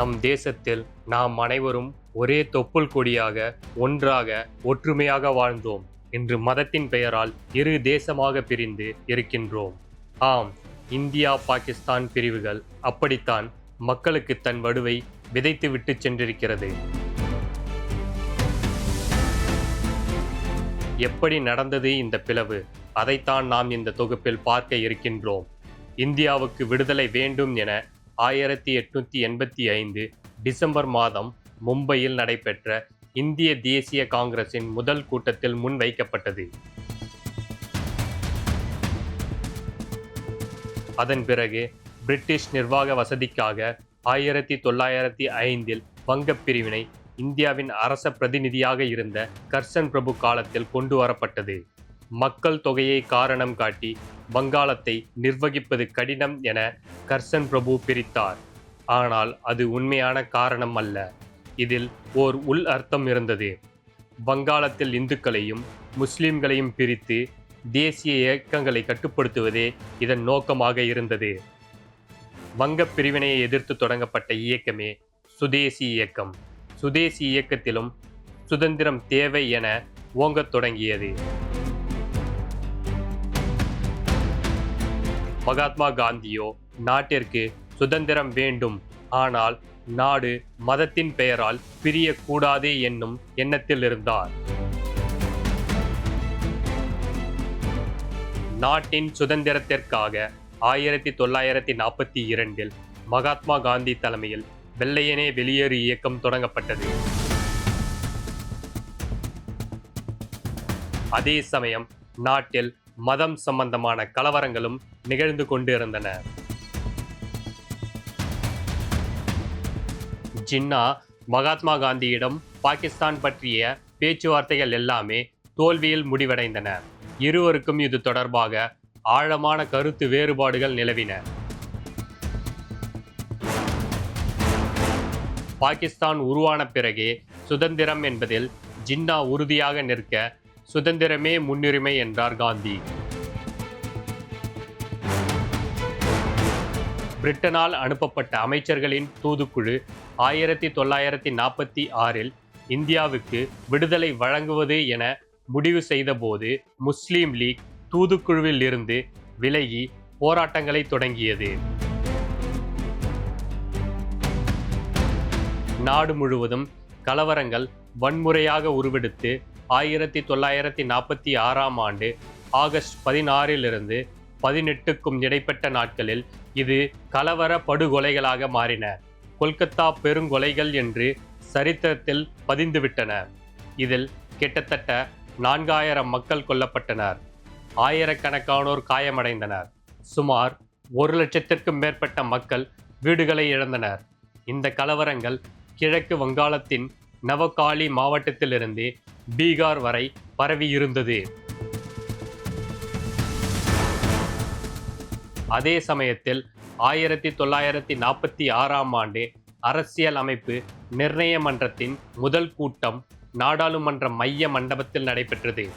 நம் தேசத்தில் நாம் அனைவரும் ஒரே தொப்புள் கொடியாக ஒன்றாக ஒற்றுமையாக வாழ்ந்தோம் இன்று மதத்தின் பெயரால் இரு தேசமாக பிரிந்து இருக்கின்றோம். ஆம் இந்தியா பாகிஸ்தான் பிரிவுகள் அப்படித்தான் மக்களுக்கு தன் வடுவை விதைத்து விட்டு சென்றிருக்கிறது. எப்படி நடந்தது இந்த பிளவு? அதைத்தான் நாம் இந்த தொகுப்பில் பார்க்க இருக்கின்றோம். இந்தியாவுக்கு விடுதலை வேண்டும் என ஆயிரத்தி எட்நூத்தி எண்பத்தி ஐந்து டிசம்பர் மாதம் மும்பையில் நடைபெற்ற இந்திய தேசிய காங்கிரசின் முதல் கூட்டத்தில் முன்வைக்கப்பட்டது. அதன் பிறகு பிரிட்டிஷ் நிர்வாக வசதிக்காக ஆயிரத்தி தொள்ளாயிரத்தி ஐந்தில் வங்கப் பிரிவினை இந்தியாவின் அரச பிரதிநிதியாக இருந்த கர்சன் பிரபு காலத்தில் கொண்டு வரப்பட்டது. மக்கள் தொகையை காரணம் காட்டி வங்காளத்தை நிர்வகிப்பது கடினம் என கர்சன் பிரபு பிரித்தார். ஆனால் அது உண்மையான காரணம் அல்ல. இதில் ஓர் உள் அர்த்தம் இருந்தது. வங்காளத்தில் இந்துக்களையும் முஸ்லிம்களையும் பிரித்து தேசிய இயக்கங்களை கட்டுப்படுத்துவதே இதன் நோக்கமாக இருந்தது. வங்கப் பிரிவினையை எதிர்த்து தொடங்கப்பட்ட இயக்கமே சுதேசி இயக்கம். சுதேசி இயக்கத்திலும் சுதந்திரம் தேவை என ஓங்கத் தொடங்கியது. மகாத்மா காந்தியோ நாட்டிற்கு சுதந்திரம் வேண்டும். ஆனால் நாடு மதத்தின் பெயரால் பிரியக்கூடாது என்னும் எண்ணத்தில் இருந்தார். நாட்டின் சுதந்திரத்திற்காக ஆயிரத்தி தொள்ளாயிரத்தி நாற்பத்தி இரண்டில் மகாத்மா காந்தி தலைமையில் வெள்ளையனே வெளியேறு இயக்கம் தொடங்கப்பட்டது. அதே சமயம் நாட்டில் மதம் சம்பந்தமான கலவரங்களும் நிகழ்ந்து கொண்டிருந்தன. ஜின்னா மகாத்மா காந்தியிடம் பாகிஸ்தான் பற்றிய பேச்சுவார்த்தைகள் எல்லாமே தோல்வியில் முடிவடைந்தன. இருவருக்கும் இது தொடர்பாக ஆழமான கருத்து வேறுபாடுகள் நிலவின. பாகிஸ்தான் உருவான பிறகே சுதந்திரம் என்பதில் ஜின்னா உறுதியாக நிற்க சுதந்திரமே முன்னுரிமை என்றார் காந்தி. பிரிட்டனால் அனுப்பப்பட்ட அமைச்சர்களின் தூதுக்குழு ஆயிரத்தி தொள்ளாயிரத்தி நாற்பத்தி ஆறில் இந்தியாவுக்கு விடுதலை வழங்குவது என முடிவு செய்தபோது முஸ்லீம் லீக் தூதுக்குழுவில் இருந்து விலகி போராட்டங்களை தொடங்கியது. நாடு முழுவதும் கலவரங்கள் வன்முறையாக உருவெடுத்து ஆயிரத்தி தொள்ளாயிரத்தி நாற்பத்தி ஆறாம் ஆண்டு ஆகஸ்ட் பதினாறிலிருந்து பதினெட்டுக்கும் இடைப்பட்ட நாட்களில் இது கலவர படுகொலைகளாக மாறின. கொல்கத்தா பெருங்கொலைகள் என்று சரித்திரத்தில் பதிந்துவிட்டன. இதில் கிட்டத்தட்ட நான்காயிரம் மக்கள் கொல்லப்பட்டனர். ஆயிரக்கணக்கானோர் காயமடைந்தனர். சுமார் ஒரு லட்சத்திற்கும் மேற்பட்ட மக்கள் வீடுகளை இழந்தனர். இந்த கலவரங்கள் கிழக்கு வங்காளத்தின் நவகாலி மாவட்டத்திலிருந்து பீகார் வரை பரவியிருந்தது. அதே சமயத்தில் ஆயிரத்தி தொள்ளாயிரத்தி நாற்பத்தி ஆறாம் ஆண்டு அரசியல் அமைப்பு நிர்ணய மன்றத்தின் முதல் கூட்டம் நாடாளுமன்ற மைய மண்டபத்தில் நடைபெற்றது.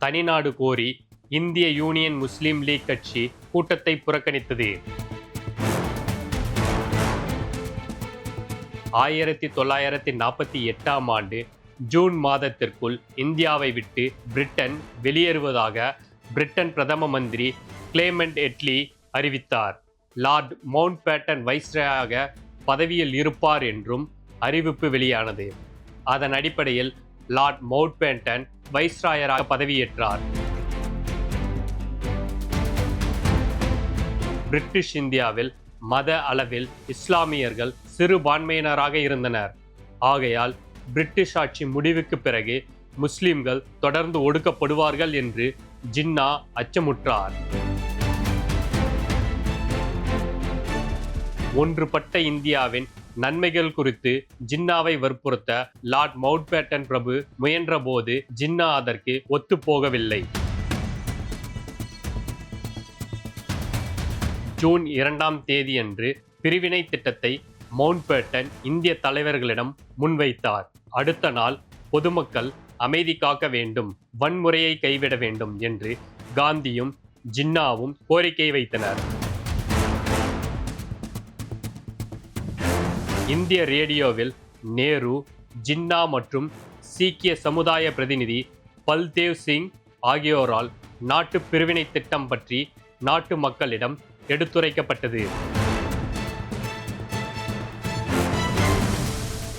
தனிநாடு கோரி இந்திய யூனியன் முஸ்லீம் லீக் கட்சி கூட்டத்தை புறக்கணித்தது. ஆயிரத்தி தொள்ளாயிரத்தி நாற்பத்தி எட்டாம் ஆண்டு ஜூன் மாதத்திற்குள் இந்தியாவை விட்டு பிரிட்டன் வெளியேறுவதாக பிரிட்டன் பிரதம மந்திரி கிளேமெண்ட் எட்லி அறிவித்தார். லார்ட் மவுண்ட் பேட்டன் வைஸ்ராயாக பதவியில் இருப்பார் என்றும் அறிவிப்பு வெளியானது. அதன் அடிப்படையில் லார்ட் மவுண்ட் பேட்டன் வைஸ்ராயராக பதவியேற்றார். பிரிட்டிஷ் இந்தியாவில் மத அளவில் இஸ்லாமியர்கள் சிறுபான்மையினராக இருந்தனர். ஆகையால் பிரிட்டிஷ் ஆட்சி முடிவுக்கு பிறகு முஸ்லிம்கள் தொடர்ந்து ஒடுக்கப்படுவார்கள் என்று ஜின்னா அச்சமுற்றார். ஒன்றுபட்ட இந்தியாவின் நன்மைகள் குறித்து ஜின்னாவை வற்புறுத்த லார்ட் மவுண்ட் பேட்டன் பிரபு முயன்றபோது ஜின்னா அதற்கு ஒத்துப்போகவில்லை. ஜூன் இரண்டாம் தேதியன்று பிரிவினை திட்டத்தை மவுண்ட் பேட்டன் இந்திய தலைவர்களிடம் முன்வைத்தார். அடுத்த நாள் பொதுமக்கள் அமைதி காக்க வேண்டும் வன்முறையை கைவிட வேண்டும் என்று காந்தியும் ஜின்னாவும் கோரிக்கை வைத்தனர். இந்திய ரேடியோவில் நேரு ஜின்னா மற்றும் சீக்கிய சமுதாய பிரதிநிதி பல்தேவ் சிங் ஆகியோரால் நாட்டு பிரிவினை திட்டம் பற்றி நாட்டு மக்களிடம் எடுத்துரைக்கப்பட்டது.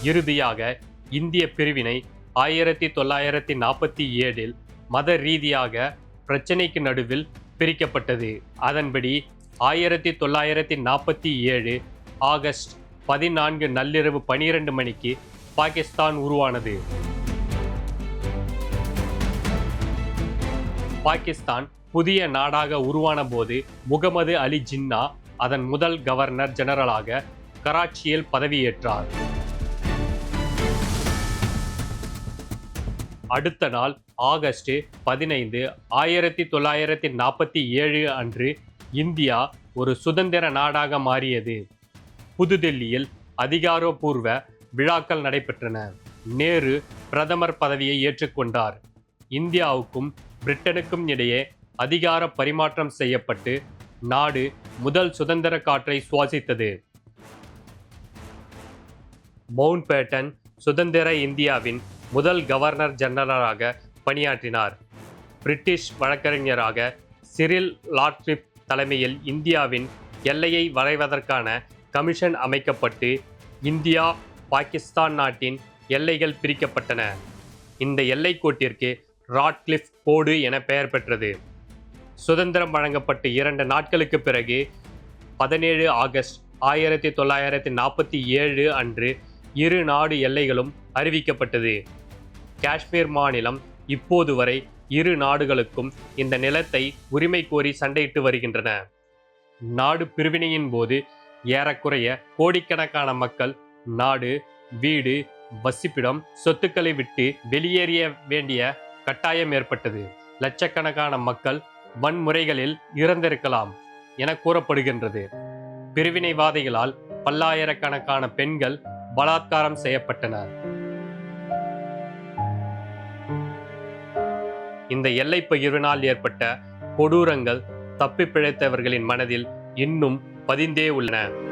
இறுதியாக இந்திய பிரிவினை ஆயிரத்தி தொள்ளாயிரத்தி நாற்பத்தி ஏழில் மத ரீதியாக பிரச்சினைக்கு நடுவில் பிரிக்கப்பட்டது. அதன்படி ஆயிரத்தி தொள்ளாயிரத்தி நாற்பத்தி ஏழு ஆகஸ்ட் பதினான்கு நள்ளிரவு பனிரெண்டு மணிக்கு பாகிஸ்தான் உருவானது. பாகிஸ்தான் புதிய நாடாக உருவான போது முகமது அலி ஜின்னா அதன் முதல் கவர்னர் ஜெனரலாக கராச்சியில் பதவியேற்றார். அடுத்த நாள் ஆகஸ்ட் பதினைந்து ஆயிரத்தி தொள்ளாயிரத்தி நாற்பத்தி ஏழு அன்று இந்தியா ஒரு சுதந்திர நாடாக மாறியது. புதுதில்லியில் அதிகாரப்பூர்வ விழாக்கள் நடைபெற்றன. நேரு பிரதமர் பதவியை ஏற்றுக்கொண்டார். இந்தியாவுக்கும் பிரிட்டனுக்கும் இடையே அதிகார பரிமாற்றம் செய்யப்பட்டு நாடு முதல் சுதந்திர காற்றை சுவாசித்தது. மவுண்ட் பேட்டன் சுதந்திர இந்தியாவின் முதல் கவர்னர் ஜெனரலாக பணியாற்றினார். பிரிட்டிஷ் வழக்கறிஞராக சிரில் லாட்ரிப் தலைமையில் இந்தியாவின் எல்லையை வரைவதற்கான கமிஷன் அமைக்கப்பட்டு இந்தியா பாகிஸ்தான் நாட்டின் எல்லைகள் பிரிக்கப்பட்டன. இந்த எல்லைக்கோட்டிற்கு ராட்கிளிஃப் கோடு என பெயர் பெற்றது. சுதந்திரம் வழங்கப்பட்டு இரண்டு நாட்களுக்கு பிறகு பதினேழு ஆகஸ்ட் ஆயிரத்தி தொள்ளாயிரத்தி நாற்பத்தி ஏழு அன்று இரு நாடு எல்லைகளும் அறிவிக்கப்பட்டது. காஷ்மீர் மாநிலம் இப்போது வரை இரு நாடுகளுக்கும் இந்த நிலத்தை உரிமை கோரி சண்டையிட்டு வருகின்றன. நாடு பிரிவினையின் போது ஏறக்குறைய கோடிக்கணக்கான மக்கள் நாடு வீடு வசிப்பிடம் சொத்துக்களை விட்டு வெளியேறிய வேண்டிய கட்டாயம் ஏற்பட்டது. லட்சக்கணக்கான மக்கள் வன்முறைகளில் இறந்திருக்கலாம் என கூறப்படுகின்றது. பிரிவினைவாதிகளால் பல்லாயிரக்கணக்கான பெண்கள் பலாத்காரம் செய்யப்பட்டனர் இந்த எல்லைப் பகிர்வினால் ஏற்பட்ட கொடூரங்கள் தப்பி பிழைத்தவர்களின் மனதில் இன்னும் பதிந்தே உள்ளன.